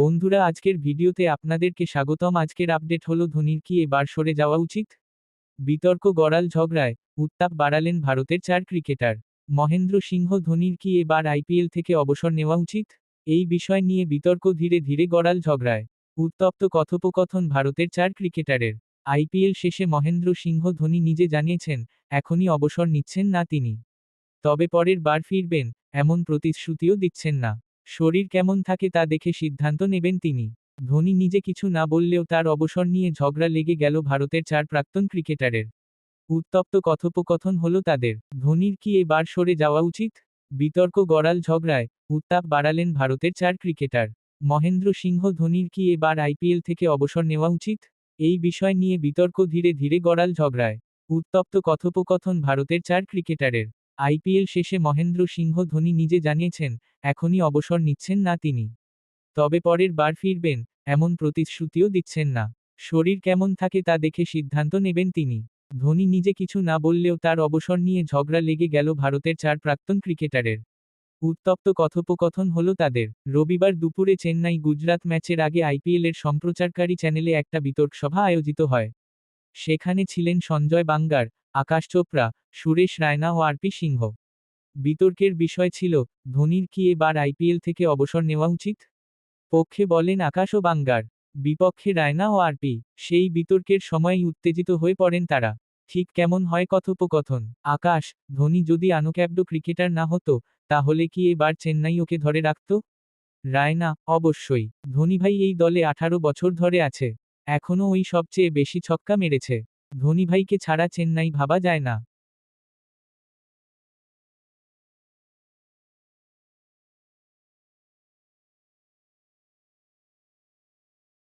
বন্ধুরা, আজকের ভিডিওতে আপনাদেরকে স্বাগতম। আজকের আপডেট হলো ধোনির কি এবার সরে যাওয়া উচিত? বিতর্ক, গড়াল ঝগড়ায় উত্তাপ বাড়ালেন ভারতের চার ক্রিকেটার। মহেন্দ্র সিংহ ধোনির কি এবার আইপিএল থেকে অবসর নেওয়া উচিত? এই বিষয় নিয়ে বিতর্ক, ধীরে ধীরে গড়াল ঝগড়ায় উত্তপ্ত কথোপকথন ভারতের চার ক্রিকেটারের। আইপিএল শেষে মহেন্দ্র সিংহ ধোনি নিজে জানিয়েছেন, এখনই অবসর নিচ্ছেন না তিনি। তবে পরের বার ফিরবেন, এমন প্রতিশ্রুতিও দিচ্ছেন না। শরীর কেমন থাকে তা দেখে সিদ্ধান্ত নেবেন তিনি। ধোনি নিজে কিছু না বললেও তার অবসর নিয়ে ঝগড়া লেগে গেল ভারতের চার প্রাক্তন ক্রিকেটারের। উত্তপ্ত কথোপকথন হল তাদের। ধোনির কি এবার সরে যাওয়া উচিত? বিতর্ক, গড়াল ঝগড়ায় উত্তাপ বাড়ালেন ভারতের চার ক্রিকেটার। মহেন্দ্র সিংহ ধোনির কি এবার আইপিএল থেকে অবসর নেওয়া উচিত? এই বিষয় নিয়ে বিতর্ক ধীরে ধীরে গড়াল ঝগড়ায়। উত্তপ্ত কথোপকথন ভারতের চার ক্রিকেটারের। আইপিএল শেষে মহেন্দ্র সিংহ ধোনি নিজে জানিয়েছেন এখনই অবসর নিচ্ছেন না তিনি। তবে পরের বার ফিরবেন, এমন প্রতিশ্রুতিও দিচ্ছেন না। শরীর কেমন থাকে তা দেখে সিদ্ধান্ত নেবেন তিনি। ধোনি নিজে কিছু না বললেও তার অবসর নিয়ে ঝগড়া লেগে গেল ভারতের চার প্রাক্তন ক্রিকেটারের। উত্তপ্ত কথোপকথন হল তাদের। রবিবার দুপুরে চেন্নাই গুজরাট ম্যাচের আগে আইপিএলের সম্প্রচারকারী চ্যানেলে একটা বিতর্ক সভা আয়োজিত হয়। সেখানে ছিলেন সঞ্জয় বাঙ্গার, আকাশ চোপড়া, সুরেশ রায়না ও আরপি সিংহ। বিতর্কের বিষয় ছিল, ধোনির কি এবার আইপিএল থেকে অবসর নেওয়া উচিত? পক্ষে বলেন আকাশ ও বাঙ্গার, বিপক্ষে রায়না ও আরপি, সেই বিতর্কের সময়ই উত্তেজিত হয়ে পড়েন তারা। ঠিক কেমন হয় কথোপকথন? আকাশ, ধোনি যদি আনুক্যাব্ড ক্রিকেটার না হতো, তাহলে কি এবার চেন্নাই ওকে ধরে রাখত? রায়না, অবশ্যই। ধোনি ভাই এই দলে আঠারো বছর ধরে আছে। এখনও ওই সবচেয়ে বেশি ছক্কা মেরেছে। ধোনি ভাইকে ছাড়া চেন্নাই ভাবা যায় না।